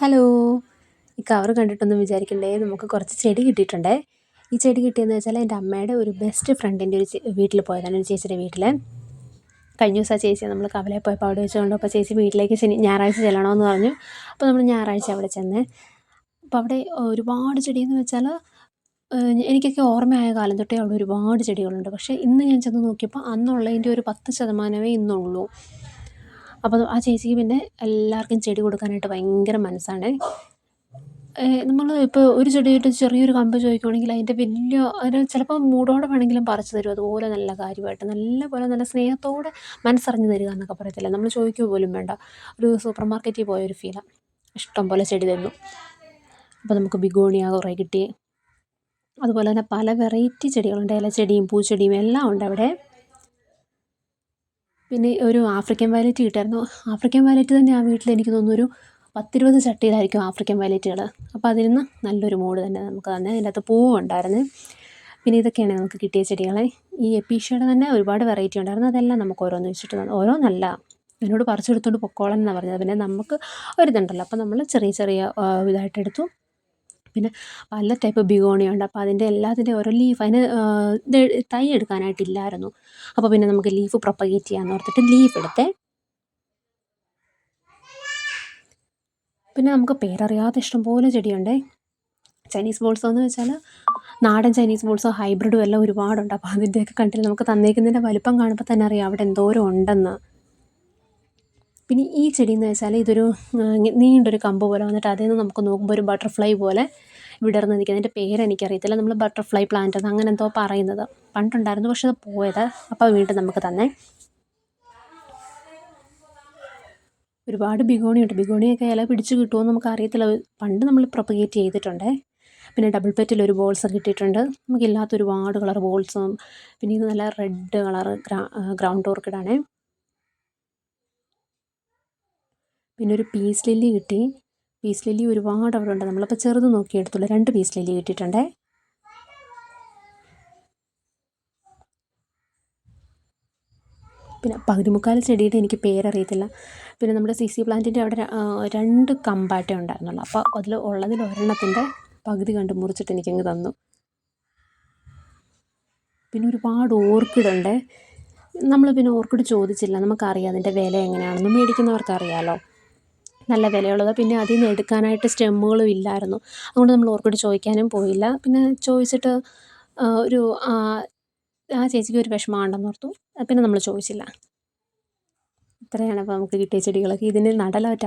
Hello. ഈ cover കണ്ടിട്ടൊന്നും വിചാരിക്കണ്ടേ? നമുക്ക് കുറച്ച് ചെടി കിട്ടിയിട്ടുണ്ടേ. ഈ ചെടി കിട്ടിയെന്ന് വെച്ചാൽ എന്റെ അമ്മയുടെ ഒരു ബെസ്റ്റ് ഫ്രണ്ടിന്റെ ഒരു വീട്ടിൽ പോയതാണ് ഒരു ചേച്ചിയുടെ വീട്ടിൽ കഴിഞ്ഞ ദിവസം ആ ചേച്ചി നമ്മൾ കവലെ പോയപ്പോൾ അവിടെ വെച്ചുകൊണ്ട് അപ്പോൾ ചേച്ചി വീട്ടിലേക്ക് ശനി ഞായറാഴ്ച ചെല്ലണമെന്ന് പറഞ്ഞു. അപ്പോൾ നമ്മൾ ഞായറാഴ്ച അവിടെ ചെന്ന്. അപ്പോൾ അവിടെ ഒരുപാട് ചെടിയെന്ന് വെച്ചാൽ എനിക്കൊക്കെ ഓർമ്മയായ കാലം തൊട്ടേ അവിടെ ഒരുപാട് ചെടികളുണ്ട്. പക്ഷേ ഇന്ന് ഞാൻ ചെന്ന് നോക്കിയപ്പോൾ അന്നുള്ളതിന്റെ ഒരു പത്ത് ശതമാനമേ ഇന്നുള്ളൂ. അപ്പോൾ ആ ചേച്ചിക്ക് പിന്നെ എല്ലാവർക്കും ചെടി കൊടുക്കാനായിട്ട് ഭയങ്കര മനസ്സാണ്. നമ്മൾ ഇപ്പോൾ ഒരു ചെടിയായിട്ട് ചെറിയൊരു കമ്പ് ചോദിക്കുകയാണെങ്കിൽ അതിന്റെ വലിയ അതിന് ചിലപ്പോൾ മൂടോടെ വേണമെങ്കിലും പറിച്ചു തരും. അതുപോലെ നല്ല കാര്യമായിട്ട് നല്ല പോലെ നല്ല സ്നേഹത്തോടെ മനസ്സറിഞ്ഞ് തരിക എന്നൊക്കെ പറയത്തില്ല? നമ്മൾ ചോദിക്കുക പോലും വേണ്ട. ഒരു സൂപ്പർ മാർക്കറ്റിൽ പോയ ഒരു ഫീലാണ് ഇഷ്ടം പോലെ ചെടി തന്നു. അപ്പോൾ നമുക്ക് ബിഗോണിയ കുറേ കിട്ടി. അതുപോലെ തന്നെ പല വെറൈറ്റി ചെടികളുണ്ട്. ഇലച്ചെടിയും പൂച്ചെടിയും എല്ലാം ഉണ്ട് അവിടെ. പിന്നെ ഒരു ആഫ്രിക്കൻ വയലറ്റ് കിട്ടായിരുന്നു. ആഫ്രിക്കൻ വയലറ്റ് തന്നെ ആ വീട്ടിൽ എനിക്ക് തോന്നുന്നു ഒരു പത്തിരുപത് ചട്ടിയിലായിരിക്കും ആഫ്രിക്കൻ വയലറ്റുകൾ അപ്പോൾ അതിൽ നിന്ന് നല്ലൊരു മൂഡ് തന്നെ നമുക്ക് തന്നെ അതിന്റെ അകത്ത് പൂവും ഉണ്ടായിരുന്നു. പിന്നെ ഇതൊക്കെയാണ് നമുക്ക് കിട്ടിയ ചെടികളെ. ഈ എപ്പീഷ്യയുടെ തന്നെ ഒരുപാട് വെറൈറ്റി ഉണ്ടായിരുന്നു. അതെല്ലാം നമുക്ക് ഓരോന്ന് വെച്ചിട്ട് ഓരോന്നല്ല. എന്നോട് പറിച്ചെടുത്തുകൊണ്ട് പൊക്കോളൻ എന്നാണ് പറഞ്ഞത്. പിന്നെ നമുക്ക് ഒരിതുണ്ടല്ലോ അപ്പോൾ നമ്മൾ ചെറിയ ചെറിയ ഇതായിട്ട് എടുത്തു. പിന്നെ പല ടൈപ്പ് ബിഗോണിയ ഉണ്ട്. അപ്പോൾ അതിന്റെ എല്ലാത്തിന്റെ ഓരോ ലീഫ് അതിന് തൈ എടുക്കാനായിട്ടില്ലായിരുന്നു. അപ്പോൾ പിന്നെ നമുക്ക് ലീഫ് പ്രൊപ്പഗേറ്റ് ചെയ്യാമെന്ന് ഓർത്തിട്ട് ലീഫ് എടുത്തേ. പിന്നെ നമുക്ക് പേരറിയാത്ത ഇഷ്ടംപോലെ ചെടിയുണ്ടേ. ചൈനീസ് ബോൾസോ എന്ന് വെച്ചാൽ നാടൻ ചൈനീസ് ബോൾസോ ഹൈബ്രിഡും എല്ലാം ഒരുപാടുണ്ട്. അപ്പോൾ അതിന്റെയൊക്കെ കണ്ടിട്ട് നമുക്ക് തന്നേക്കുന്നതിന്റെ വലുപ്പം കാണുമ്പോൾ തന്നെ അറിയാം അവിടെ എന്തോരം ഉണ്ടെന്ന്. പിന്നെ ഈ ചെടി എന്ന് വെച്ചാൽ ഇതൊരു നീണ്ടൊരു കമ്പ് പോലെ വന്നിട്ട് അതിൽ നിന്ന് നമുക്ക് നോക്കുമ്പോൾ ഒരു ബട്ടർഫ്ലൈ പോലെ വിടർന്ന് നിൽക്കുന്നത് അതിന്റെ പേരെനിക്കറിയത്തില്ല നമ്മൾ ബട്ടർഫ്ലൈ പ്ലാന്റ് എന്ന് അങ്ങനെ എന്തോ പറയുന്നത്. പണ്ടുണ്ടായിരുന്നു പക്ഷെ അത് പോയത് അപ്പോൾ വീണ്ടും നമുക്ക് തന്നെ. ഒരുപാട് ബിഗോണിയുണ്ട് ബിഗോണിയൊക്കെ ഇല പിടിച്ച് കിട്ടുമോ നമുക്ക് അറിയത്തില്ല പണ്ട് നമ്മൾ പ്രൊപ്പഗേറ്റ് ചെയ്തിട്ടുണ്ട്. പിന്നെ ഡബിൾ പെറ്റിൽ ഒരു ബോൾസ് കിട്ടിയിട്ടുണ്ട് നമുക്കില്ലാത്ത ഒരുപാട് കളർ ബോൾസും പിന്നെ ഇത് നല്ല റെഡ് കളർ ഗ്രൗണ്ട് ഓർക്കിഡാണ് പിന്നെ ഒരു പീസ് ലില്ലി കിട്ടി. പീസ് ലില്ലി ഒരുപാട് അവിടെ ഉണ്ട് നമ്മളപ്പോൾ ചെറുത് നോക്കി എടുത്തുള്ളൂ രണ്ട് പീസ് ലില്ലി കിട്ടിയിട്ടുണ്ട്. പിന്നെ പകുതിമുക്കാൽ ചെടിയുടെ എനിക്ക് പേരറിയത്തില്ല. പിന്നെ നമ്മുടെ സി സി പ്ലാന്റിന്റെ അവിടെ രണ്ട് കമ്പാട്ടേ ഉണ്ടായിരുന്നുള്ളൂ. അപ്പോൾ അതിൽ ഉള്ളതിൽ ഒരെണ്ണത്തിന്റെ പകുതി കണ്ട് മുറിച്ചിട്ട് എനിക്കങ്ങ് തന്നു. പിന്നെ ഒരുപാട് ഓർക്കിഡ് ഉണ്ട്. നമ്മൾ പിന്നെ ഓർക്കിഡ് ചോദിച്ചില്ല. നമുക്കറിയാം അതിന്റെ വില എങ്ങനെയാണെന്ന്. മേടിക്കുന്നവർക്ക് അറിയാമല്ലോ നല്ല വിലയുള്ളത്. പിന്നെ അതിൽ നിന്ന് എടുക്കാനായിട്ട് സ്റ്റെമ്മുകളും ഇല്ലായിരുന്നു. അതുകൊണ്ട് നമ്മൾ ഓർക്കിഡ് ചോദിക്കാനും പോയില്ല. പിന്നെ ചോദിച്ചിട്ട് ഒരു ആ ചേച്ചിക്ക് ഒരു വിഷമമുണ്ടെന്ന് ഓർത്തു. പിന്നെ നമ്മൾ ചോദിച്ചില്ല. ഇത്രയാണ് അപ്പോൾ നമുക്ക് കിട്ടിയ ചെടികളൊക്കെ. ഇതിന് നടലായിട്ട്